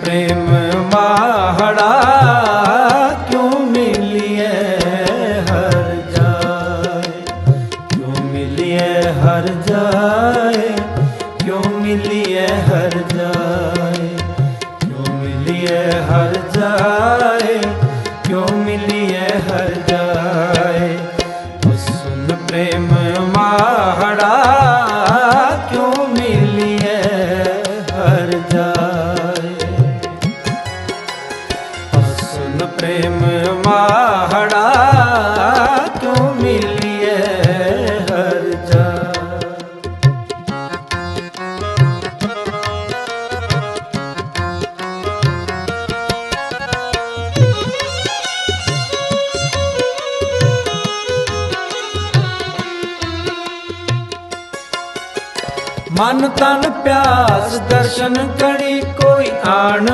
ਪ੍ਰੇਮ ਮਾਹੜਾ ਕਿਉਂ ਮਿਲਿਐ ਹਰ ਜਾਏ ਕਿਉਂ ਮਿਲਿਐ ਹਰ ਜਾਏ ਕਿਉਂ ਮਿਲਿਐ ਹਰ ਜਾਏ ਕਿਉਂ ਮਿਲਿਐ ਹਰ ਜਾਏ ਕਿਉਂ ਮਿਲਿਐ ਹਰ ਜਾਏ ਸੁਨ ਪ੍ਰੇਮ ਮਾਹੜਾ ਤੂੰ ਮਿਲਿਐ ਹਰ ਜਾਏ ਮਨ ਤਨ ਪਿਆਸ ਦਰਸ਼ਨ ਕਰੀ ਕੋਈ ਆਣ